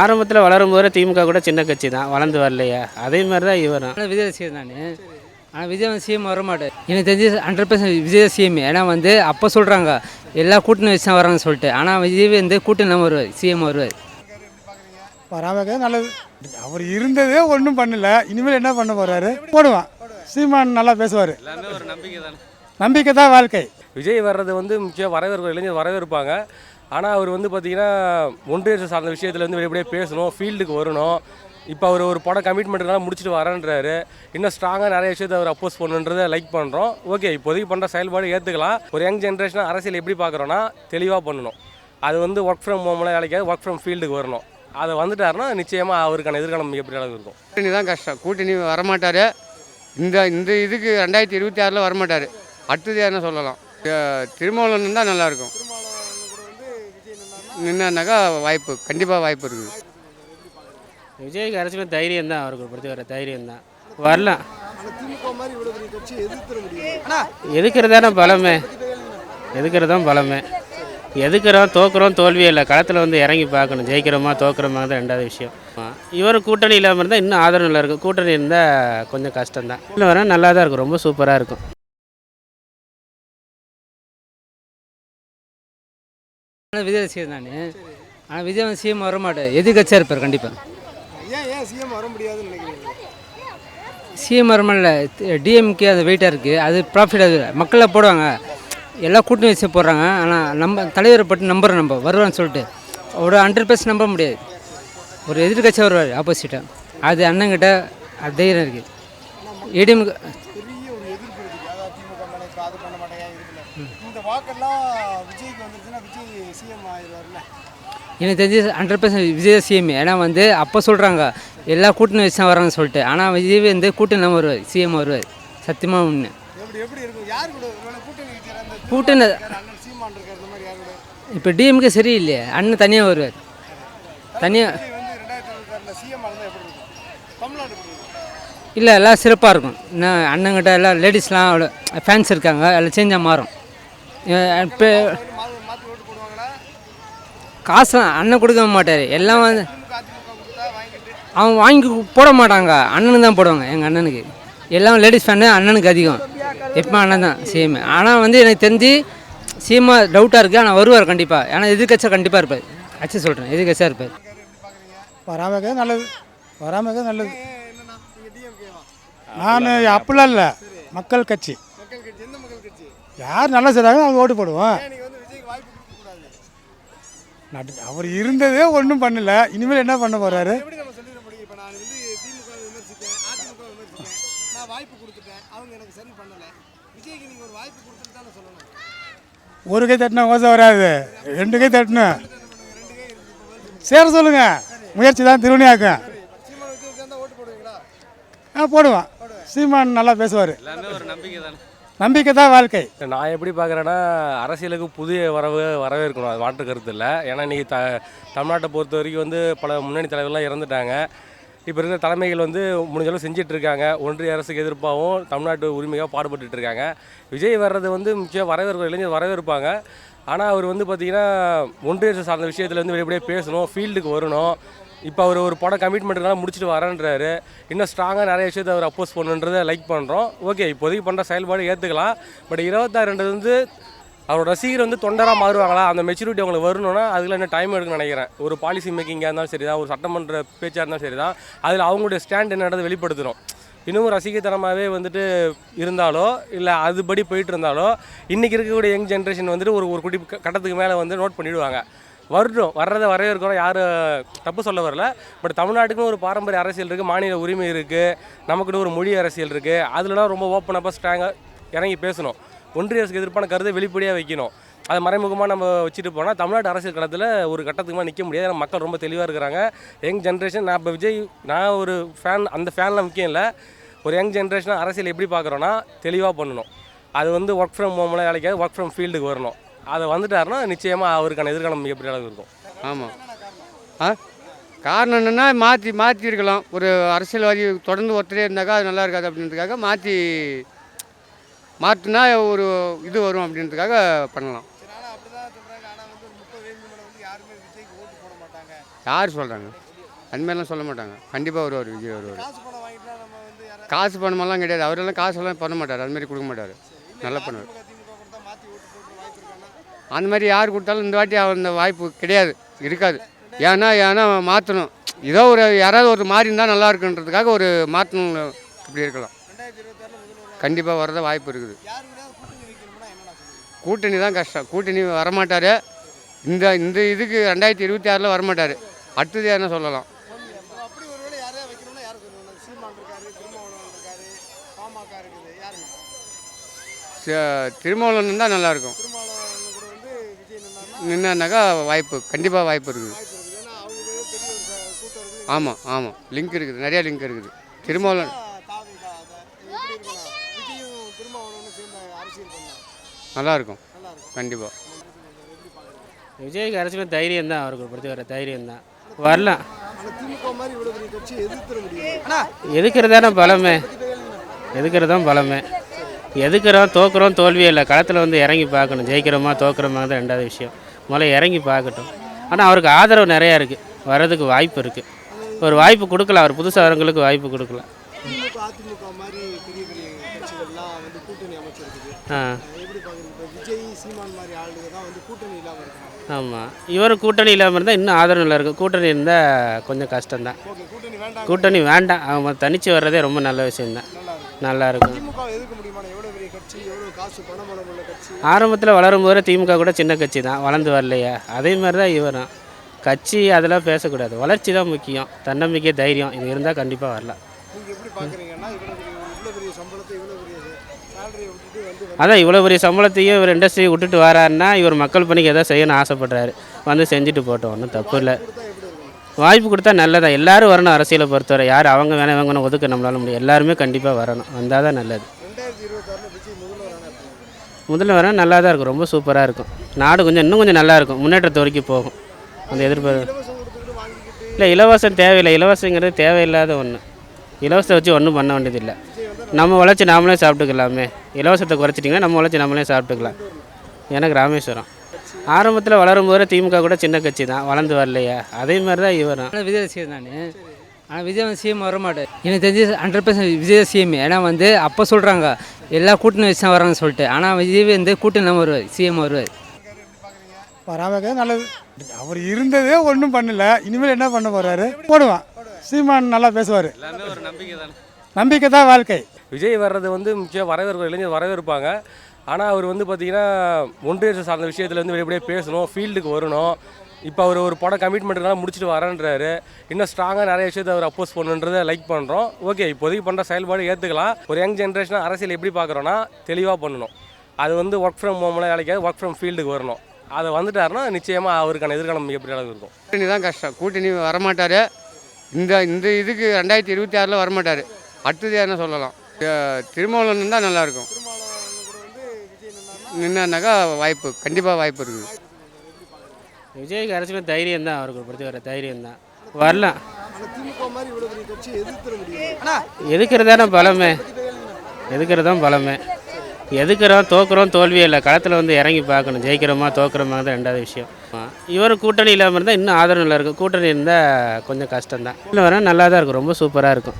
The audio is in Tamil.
ஆரம்பத்தில் வளரும் போது திமுக கூட சின்ன கட்சி தான். வளர்ந்து வரலையா. அதே மாதிரி தான் இவரும். ஆனால் விஜய் ரசிகர் நான். ஆனால் விஜய் வந்து சிஎம் வர மாட்டார் எனக்கு தெரிஞ்சு ஹண்ட்ரட் பர்சன்ட் விஜய் சிஎம் ஏன்னா வந்து அப்போ சொல்கிறாங்க எல்லா கூட்டணி வச்சு தான் வராங்கன்னு சொல்லிட்டு. ஆனால் விஜய் வந்து கூட்டணி தான் வருவார் சிஎம் வருவார். வராமல் நல்லது. அவர் இருந்ததே ஒன்றும் பண்ணல. இனிமேல் என்ன பண்ண போறாரு? போடுவான். சீமான் நல்லா பேசுவார். நம்பிக்கை தான் வாழ்க்கை. விஜய் வர்றது வந்து முக்கியம். வரவேற்பு இளைஞர் வரவேற்பாங்க ஆனால் அவர் வந்து பார்த்தீங்கன்னா ஒன்றிய சார்ந்த விஷயத்தில் வந்து வெளிப்படையாக பேசணும் ஃபீல்டுக்கு வரணும். இப்போ அவர் ஒரு படம் கமிட்மெண்ட்னால முடிச்சுட்டு வரேன்றாரு. இன்னும் ஸ்ட்ராங்காக நிறைய விஷயத்தை அவர் அப்போஸ் பண்ணுன்றதை லைக் பண்ணுறோம் ஓகே இப்போதைக்கு பண்ணுற செயல்பாடு ஏற்றுக்கலாம் ஒரு யங் ஜென்ரேஷனாக அரசியல் எப்படி பார்க்குறோன்னா தெளிவாக பண்ணணும். அது வந்து ஒர்க் ஃப்ரம் ஹோம்லாம் வேலைக்காது ஒர்க் ஃப்ரம் ஃபீல்டுக்கு வரணும். அதை வந்துட்டாருன்னா நிச்சயமாக அவருக்கான எதிர்காலம் மிகப்பெரிய அளவு இருக்கும். கூட்டணி தான் கஷ்டம். கூட்டணி வரமாட்டார். இந்த இந்த இதுக்கு ரெண்டாயிரத்தி இருபத்தி ஆறில் வரமாட்டார். அடுத்தது என்ன சொல்லலாம்? திருமணம் திருமாவளவன் தான் நல்லாயிருக்கும் நின்னாக்கா வாய்ப்பு கண்டிப்பாக வாய்ப்பு இருக்குது. விஜய்க்கு அரசியல் தைரியம் தான் அவருக்கு பொறுத்த வர தைரியம் தான் வரலாம் எதுக்குறதான பலமே எதுக்குறது தான் பலமே எதுக்குறோம் தோக்குறோம் தோல்வி இல்லை. களத்தில் வந்து இறங்கி பார்க்கணும். ஜெயிக்கிறோமா தோக்குறோமா தான் ரெண்டாவது விஷயம். இவர் கூட்டணி இல்லாமல் இருந்தால் இன்னும் ஆதரவு நல்லா இருக்கும். கூட்டணி இருந்தால் கொஞ்சம் கஷ்டம் தான் இல்லை வர நல்லா தான் இருக்கும். ரொம்ப சூப்பராக இருக்கும். ஆனால் விஜய் ரசிகர் நான் ஆனால் விஜய் வந்து சிஎம் வர மாட்டார். எதிர்கட்சியாக இருப்பார் கண்டிப்பாக ஏன் ஏன் சிஎம் வர முடியாதுன்னு நினைக்கிறீங்க? சிஎம் வரமாடல டிஎம்கே அது வெயிட்டாக இருக்குது அது ப்ராஃபிட் அது மக்களை போடுவாங்க. எல்லா கூட்டணி வச்சு போடுறாங்க. ஆனால் நம்ம தலைவரை பட்டு நம்புறோம் நம்ம. வருவான்னு சொல்லிட்டு. ஒரு ஹண்ட்ரட் பர்சன்ட் நம்ப முடியாது. ஒரு எதிர்கட்சி வருவார் ஆப்போசிட்டாக அது அண்ணங்கிட்ட அது தைரியம் இருக்குது ஏடிஎம் பெரிய ஒரு எதிர்ப்பு இருக்குது அதாவது திமுக மேலே இப்போ அது பண்ண மாட்டேங்க இருக்குல்ல இந்த வாக்கெல்லாம் விஜய்க்கு வந்துருச்சுன்னா விஜய் சிஎம் ஆயிடுவார்ல. எனக்கு தெரிஞ்சு ஹண்ட்ரட் பர்சன்ட் விஜய் சிஎம் ஏன்னா வந்து அப்போ சொல்கிறாங்க எல்லா கூட்டணி வச்சு தான் வராங்கன்னு சொல்லிட்டு. ஆனால் விஜய் வந்து கூட்டணி தான் வருவார் சிஎம் வருவார் சத்தியமாக ஒன்று எப்படி எப்படி இருக்கும்? யார் கூட ஒருவேளை கூட்டணி இப்போ டிஎம்கே சரியில்லையே. அண்ணன் தனியாக வருவார். தனியாக இல்லை எல்லாம் சிறப்பாக இருக்கும். இன்னும் அண்ணங்கிட்ட எல்லாம் லேடிஸ்லாம் அவ்வளோ ஃபேன்ஸ் இருக்காங்க எல்லாம் சேஞ்சாக மாறும். இப்போ காசுலாம் அண்ணன் கொடுக்க மாட்டார். எல்லாம் வந்து அவன் அவங்க வாங்கி போட மாட்டாங்க. அண்ணனுக்கு தான் போடுவாங்க எங்கள் அண்ணனுக்கு. எல்லாம் லேடிஸ் ஃபேனு அண்ணனுக்கு அதிகம். எப்போ அண்ணன் தான் சேம் ஆனால் வந்து எனக்கு தெரிஞ்சு சீமா டவுட்டாக இருக்குது ஆனால் வருவார் கண்டிப்பாக ஏன்னா எதிர்கட்சியாக கண்டிப்பாக இருப்பார். அச்சு சொல்கிறேன் எதிர்கட்சியாக இருப்பார். வராமல் நல்லது. வராமல் நல்லது. நான் அப்படிலாம் இல்லை. மக்கள் கட்சி. யார் நல்லா செய்கிறாங்க அவங்க ஓட்டு போடுவோம். நடு- அவர் இருந்ததே ஒன்றும் பண்ணல. இனிமேல் என்ன பண்ண போறாரு? ஒரு கை தட்டினா ஓசை வராது. ரெண்டு கை தட்டணும் சேர சொல்லுங்க. முயற்சி தான் திருவணியாக்கும் ஆ போடுவான். சீமான் நல்லா பேசுவார். நம்பிக்கை தான் வாழ்க்கை. நான் எப்படி பார்க்குறேன்னா அரசியலுக்கு புதிய வரவு வரவேற்கணும். அது மாற்று கருத்து இல்லை. ஏன்னா இன்றைக்கி த தமிழ்நாட்டை பொறுத்த வரைக்கும் வந்து பல முன்னணி தலைவர்லாம் இறந்துட்டாங்க. இப்போ இருக்கிற தலைமைகள் வந்து முடிஞ்சளவு செஞ்சிட்ருக்காங்க. ஒன்றிய அரசுக்கு எதிர்ப்பாகவும் தமிழ்நாட்டு உரிமையாக பாடுபட்டு இருக்காங்க விஜய் வர்றது வந்து முக்கியம் வரவேற்கிற இளைஞர் வரவேற்பாங்க. ஆனால் அவர் வந்து பார்த்திங்கன்னா ஒன்றிய அரசு சார்ந்த விஷயத்தில் வந்து வெளிப்படையாக பேசணும் ஃபீல்டுக்கு வரணும். இப்போ அவர் ஒரு படம் கமிட்மெண்ட்னால முடிச்சுட்டு வரேன்றாரு. இன்னும் ஸ்ட்ராங்காக நிறைய விஷயத்தை அவர் அப்போஸ் பண்ணுன்றதை லைக் பண்ணுறோம் ஓகே இப்போதைக்கு பண்ணுற செயல்பாடு ஏற்றுக்கலாம் பட் இருபத்தாறுன்றது வந்து அவரோட ரசிகர் வந்து தொண்டராக மாறுவாங்களா? அந்த மெச்சூரிட்டி அவங்களுக்கு வரணும்னா அதில் என்ன டைம் எடுக்குன்னு நினைக்கிறேன். ஒரு பாலிசி மேக்கிங்காக இருந்தாலும் சரி தான் ஒரு சட்டமன்ற பேச்சாக இருந்தாலும் சரி தான் அதில் அவங்களுடைய ஸ்டாண்ட் என்னன்றது வெளிப்படுத்தணும். இன்னமும் ரசிகத்தனமாகவே வந்துட்டு இருந்தாலோ இல்லை அதுபடி போயிட்டு இருந்தாலோ இன்றைக்கி இருக்கக்கூடிய யங் ஜென்ரேஷன் வந்துட்டு ஒரு ஒரு குடி கட்டத்துக்கு மேலே வந்து நோட் பண்ணிவிடுவாங்க வரட்டும் வர்றதை வரவேற்கிறோம். யாரும் தப்பு சொல்ல வரல. பட் தமிழ்நாட்டுக்குன்னு ஒரு பாரம்பரிய அரசியல் இருக்குது மாநில உரிமை இருக்குது நமக்குன்னு ஒரு மொழி அரசியல் இருக்குது அதுலலாம் ரொம்ப ஓப்பனப்பாக ஸ்ட்ராங்காக இறங்கி பேசணும். ஒன்றிய அரசுக்கு எதிர்ப்பான கருத்தை வெளிப்படையாக வைக்கணும். அதை மறைமுகமாக நம்ம வச்சுட்டு போனால் தமிழ்நாட்டு அரசியல் களத்தில் ஒரு கட்டத்துக்கு நிற்க முடியாது. ஏன்னா மக்கள் ரொம்ப தெளிவாக இருக்கிறாங்க. யங் ஜென்ரேஷன் நான் இப்போ விஜய் நான் ஒரு ஃபேன் அந்த ஃபேன்லாம் முக்கியம் இல்லை. ஒரு யங் ஜென்ரேஷனாக அரசியல் எப்படி பார்க்குறோன்னா தெளிவாக பண்ணணும். அது வந்து ஒர்க் ஃப்ரம் ஹோம்லாம் வேலைக்காது ஒர்க் ஃப்ரம் ஃபீல்டுக்கு வரணும். அதை வந்துட்டாருன்னா நிச்சயமாக அவருக்கான எதிர்காலம் மிகப்பெரிய அளவு இருக்கும். ஆமாம் ஆ? காரணம் என்னென்னா மாற்றி மாற்றி இருக்கலாம் ஒரு அரசியல்வாதி தொடர்ந்து ஒருத்தரே இருந்தாக்கா அது நல்லா இருக்காது அப்படின்றதுக்காக மாற்றி மாற்றினா ஒரு இது வரும் அப்படின்றதுக்காக பண்ணலாம். யார் சொல்கிறாங்க அதுமாரிலாம் சொல்ல மாட்டாங்க. கண்டிப்பாக வருவார் விஜய் வருவார். காசு பணமெல்லாம் கிடையாது. அவரெல்லாம் காசெல்லாம் பண்ண மாட்டார். அது மாதிரி கொடுக்க மாட்டார். நல்லா பண்ணுவார். அந்த மாதிரி யார் கொடுத்தாலும் இந்த வாட்டி அந்த வாய்ப்பு கிடையாது இருக்காது. ஏன்னா ஏன்னா மாற்றணும் ஏதோ ஒரு யாராவது ஒரு மாறி இருந்தால் நல்லா இருக்குன்றதுக்காக ஒரு மாற்றணும். இப்படி இருக்கலாம். கண்டிப்பாக வரத வாய்ப்பு இருக்குது. கூட்டணி தான் கஷ்டம். கூட்டணி வரமாட்டார். இந்த இந்த இதுக்கு ரெண்டாயிரத்தி இருபத்தி ஆறில் வரமாட்டார். அடுத்தது என்ன சொல்லலாம்? திருமாவளவன் தான் நல்லாயிருக்கும் நின்னாக்கா வாய்ப்பு கண்டிப்பாக வாய்ப்பு இருக்குது. ஆமாம் ஆமாம் லிங்க் இருக்குது நிறையா லிங்க் இருக்குது. திருமாவளவன். நல்லாயிருக்கும். நல்லா இருக்கும் கண்டிப்பாக விஜய்க்கு அரசியல் தைரியம் தான் அவருக்கு பொறுத்த வர தைரியம் தான் வரலாம் ஆனால் திமுக பலமே எதுக்கிறது தான் பலமே எதுக்குறோம் தோக்குறோம் தோல்வியே இல்லை. களத்தில் வந்து இறங்கி பார்க்கணும். ஜெயிக்கிறோமா தோக்குறோமா தான் ரெண்டாவது விஷயம். முதல்ல இறங்கி பார்க்கட்டும். ஆனால் அவருக்கு ஆதரவு நிறையா இருக்குது வர்றதுக்கு வாய்ப்பு இருக்குது ஒரு வாய்ப்பு கொடுக்கலாம் அவர் புதுசாக வரவங்களுக்கு வாய்ப்பு ஆ. இருக்காங்க. ஆமாம் இவர் கூட்டணி இல்லாமல் இருந்தால் இன்னும் ஆதரவு நல்லா இருக்கும். கூட்டணி இருந்தால் கொஞ்சம் கஷ்டம்தான். ஓகே கூட்டணி வேண்டாம். கூட்டணி வேண்டாம். அவங்க தனித்து வர்றதே ரொம்ப நல்ல விஷயம்தான். நல்லா இருக்கும் ஆரம்பத்தில் வளரும் போது திமுக கூட சின்ன கட்சி தான். வளர்ந்து வரலையா. அதே மாதிரி தான் இவரும். கட்சி அதெல்லாம் பேசக்கூடாது. வளர்ச்சி தான் முக்கியம். தன்னம்பிக்கை தைரியம் இது இருந்தால் கண்டிப்பாக வரலாம். அதான் இவ்வளோ பெரிய சம்பளத்தையும் இவர் இண்டஸ்ட்ரியை விட்டுட்டு வராருன்னா இவர் மக்கள் பணிக்கு எதாவது செய்யணும்னு ஆசைப்படுறாரு. வந்து செஞ்சுட்டு போட்டோம். ஒன்றும் தப்பு இல்லை. வாய்ப்பு கொடுத்தா நல்லதா? எல்லாரும் வரணும் அரசியலை பொறுத்தவரை. யார் அவங்க வேணா இவங்க ஒதுக்க நம்மளால முடியும். எல்லாருமே கண்டிப்பாக வரணும். வந்தால் தான் நல்லது. முதல்ல வர நல்லா தான் இருக்கும். ரொம்ப சூப்பராக இருக்கும். நாடு கொஞ்சம் இன்னும் கொஞ்சம் நல்லா இருக்கும். முன்னேற்றத்தை வரைக்கும் போகும். அந்த எதிர்பார்ப்பு இல்லை இலவசம் தேவையில்லை. இலவசங்கிறது தேவையில்லாத ஒன்று இலவசத்தை வச்சு ஒன்றும் பண்ண வேண்டியதில்லை. நம்ம உழைச்சி நாமளே சாப்பிட்டுக்கலாமே. இலவசத்தை குறைச்சிட்டிங்கன்னா நம்ம உழைச்சி நம்மளே சாப்பிட்டுக்கலாம். எனக்கு ராமேஸ்வரம். ஆரம்பத்தில் வளரும் போது திமுக கூட சின்ன கட்சி தான் வளர்ந்து வரலையா? அதே மாதிரி தான் இவரும். ஆனால் விஜய் ரசிகர் நான் ஆனால் விஜய் சிஎம் வர மாட்டார் எனக்கு தெரிஞ்சு ஹண்ட்ரட் பர்சன்ட் விஜய் சிஎம் ஏன்னா வந்து அப்போ சொல்கிறாங்க எல்லா கூட்டணி வச்சு தான் வராங்கன்னு சொல்லிட்டு. ஆனால் விஜய் வந்து கூட்டணி இல்லாமல் வருவார் சிஎம் வருவார். வராமல் நல்லது. அவர் இருந்ததே ஒன்றும் பண்ணல இனிமேல் என்ன பண்ண போகிறாரு போடுவான். சீமான் நல்லா பேசுவார். நம்பிக்கை தான் வாழ்க்கை. விஜய் வர்றது வந்து முக்கியம் வரவேற்பு இளைஞர் வரவேற்பாங்க. ஆனால் அவர் வந்து பார்த்தீங்கன்னா ஒன்றிய சார்ந்த விஷயத்தில் வந்து வெளிப்படையே பேசணும் ஃபீல்டுக்கு வரணும். இப்போ அவர் ஒரு படம் கமிட்மெண்ட்னால முடிச்சுட்டு வரேன்றாரு. இன்னும் ஸ்ட்ராங்காக நிறைய விஷயத்தை அவர் அப்போஸ் பண்ணுன்றதை லைக் பண்ணுறோம் ஓகே இப்போதைக்கு பண்ணுற செயல்பாடு ஏற்றுக்கலாம் ஒரு யங் ஜென்ரேஷன் அரசியல் எப்படி பார்க்குறோன்னா தெளிவாக பண்ணணும். அது வந்து ஒர்க் ஃப்ரம் ஹோம்லாம் வேலைக்காது ஒர்க் ஃப்ரம் ஃபீல்டுக்கு வரணும். அதை வந்துட்டாருன்னா நிச்சயமாக அவருக்கான எதிர்காலம் மிகப்பெரிய அளவு இருக்கும். கூட்டணி தான் கஷ்டம். கூட்டணி வரமாட்டார். இந்த இந்த இதுக்கு ரெண்டாயிரத்தி இருபத்தி ஆறில் வரமாட்டார். அடுத்தது என்ன சொல்லலாம். திருமாவளவன் இருந்தால் நல்லாயிருக்கும் நின்னாக்கா வாய்ப்பு கண்டிப்பாக வாய்ப்பு இருக்குது. விஜய்க்கு அரசியல் தைரியம் தான் அவருக்கு பொறுத்த வர தைரியம் தான் வரலாம் எதுக்குறதான பலமே. எதுக்குறது தான் பலமே. எதுக்குறோம் தோக்குறோம் தோல்வியே இல்லை. களத்தில் வந்து இறங்கி பார்க்கணும். ஜெயிக்கிறோமா தோக்குறோமா தான் ரெண்டாவது விஷயம். இவர் கூட்டணி இல்லாமல் இருந்தால் இன்னும் ஆதரவு நல்லா இருக்கும். கூட்டணி இருந்தால் கொஞ்சம் கஷ்டம்தான். இல்லை வர நல்லா தான் இருக்கும். ரொம்ப சூப்பராக இருக்கும்.